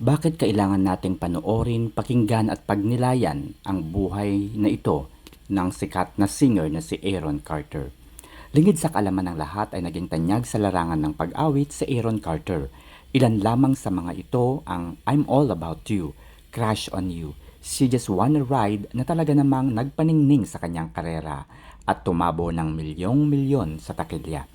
Bakit kailangan nating panoorin, pakinggan at pagnilayan ang buhay na ito ng sikat na singer na si Aaron Carter? Lingid sa kalaman ng lahat ay naging tanyag sa larangan ng pag-awit si Aaron Carter. Ilan lamang sa mga ito ang I'm All About You, Crush on You, She Just Wanna Ride na talaga namang nagpaningning sa kanyang karera at tumabo ng milyong-milyon sa takilya.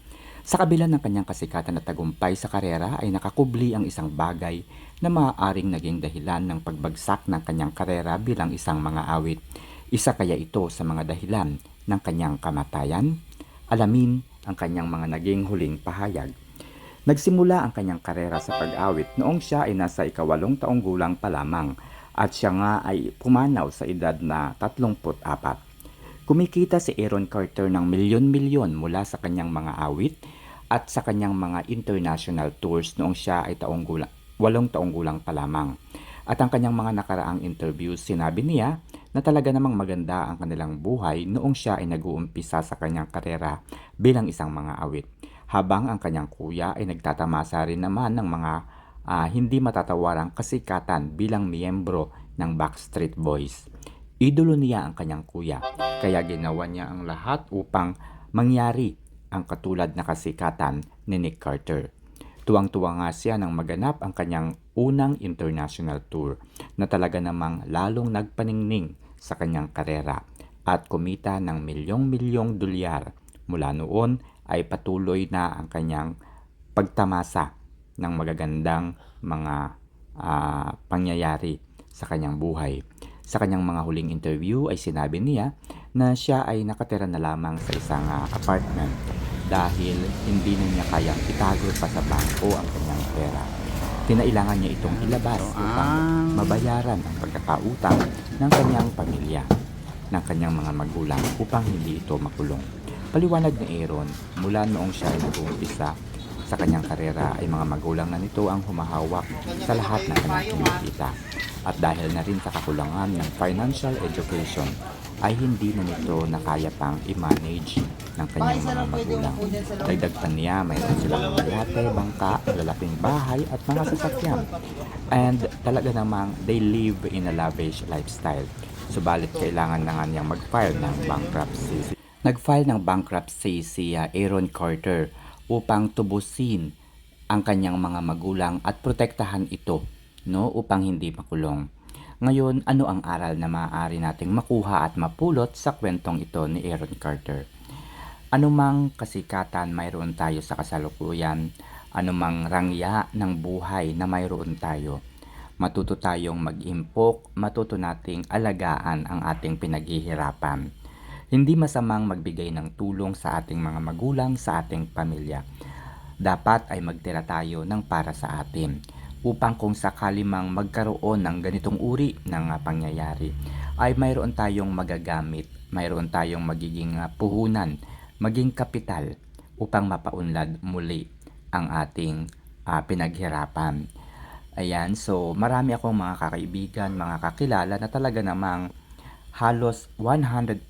Sa kabila ng kanyang kasikatan at tagumpay sa karera ay nakakubli ang isang bagay na maaaring naging dahilan ng pagbagsak ng kanyang karera bilang isang mga awit. Isa kaya ito sa mga dahilan ng kanyang kamatayan? Alamin ang kanyang mga naging huling pahayag. Nagsimula ang kanyang karera sa pag-awit noong siya ay nasa ikawalong taong gulang pa lamang at siya nga ay pumanaw sa edad na 34. Kumikita si Aaron Carter ng milyon-milyon mula sa kanyang mga awit at sa kanyang mga international tours noong siya ay taong gulang, walong taong gulang pa lamang. At ang kanyang mga nakaraang interviews, sinabi niya na talaga namang maganda ang kanilang buhay noong siya ay nag-uumpisa sa kanyang karera bilang isang mga awit. Habang ang kanyang kuya ay nagtatamasa rin naman ng mga ah, hindi matatawarang kasikatan bilang miyembro ng Backstreet Boys. Idolo niya ang kanyang kuya, kaya ginawa niya ang lahat upang mangyari ang katulad na kasikatan ni Nick Carter. Tuwang-tuwa nga siya nang maganap ang kanyang unang international tour na talaga namang lalong nagpaningning sa kanyang karera at kumita ng milyong-milyong dolyar. Mula noon ay patuloy na ang kanyang pagtamasa ng magagandang mga ah, pangyayari sa kanyang buhay. Sa kanyang mga huling interview ay sinabi niya na siya ay nakatira na lamang sa isang ah, apartment dahil hindi na niya kayang itago pa sa bangko ang kanyang pera. Kinailangan niya itong ilabas upang mabayaran ang pagkakautang ng kanyang pamilya, ng kanyang mga magulang upang hindi ito makulong. Paliwanag ni Aaron, mula noong siya ay nag-uumpisa sa kanyang karera ay mga magulang na nito ang humahawak sa lahat ng kanyang kinikita. At dahil na rin sa kakulangan ng financial education, ay hindi na nito na kaya pang i-manage ng kanyang mga magulang. Dagdag pa niya, mayroon silang mga yate, bangka, lalaking bahay at mga sasakyan. And talaga namang they live in a lavish lifestyle. Subalit kailangan na nga niyang mag-file ng bankruptcy. Nag-file ng bankruptcy si uh, Aaron Carter upang tubusin ang kanyang mga magulang at protektahan ito no upang hindi makulong. Ngayon, ano ang aral na maaari nating makuha at mapulot sa kwentong ito ni Aaron Carter? Anumang kasikatan mayroon tayo sa kasalukuyan, anumang rangya ng buhay na mayroon tayo, matuto tayong mag-impok, matuto nating alagaan ang ating pinaghihirapan. Hindi masamang magbigay ng tulong sa ating mga magulang, sa ating pamilya. Dapat ay magtira tayo ng para sa atin upang kung sakali mang magkaroon ng ganitong uri ng ah, pangyayari ay mayroon tayong magagamit, mayroon tayong magiging ah, puhunan, maging kapital upang mapaunlad muli ang ating ah, pinaghirapan. Ayan, so marami akong mga kakaibigan, mga kakilala na talaga namang halos 100%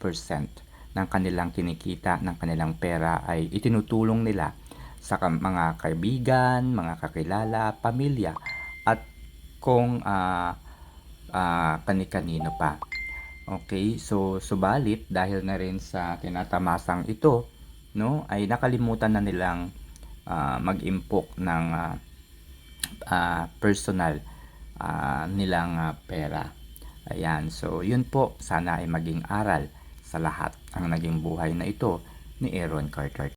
ng kanilang kinikita, ng kanilang pera ay itinutulong nila sa mga kaibigan, mga kakilala, pamilya at kung ah ah, kani-kanino pa. Okay, so subalit dahil na rin sa tinatamasang ito, no, ay nakalimutan na nilang ah, mag-impok ng ah, ah, personal ah, nilang ah, pera. Ayan, so yun po, sana ay maging aral sa lahat ang naging buhay na ito ni Aaron Carter.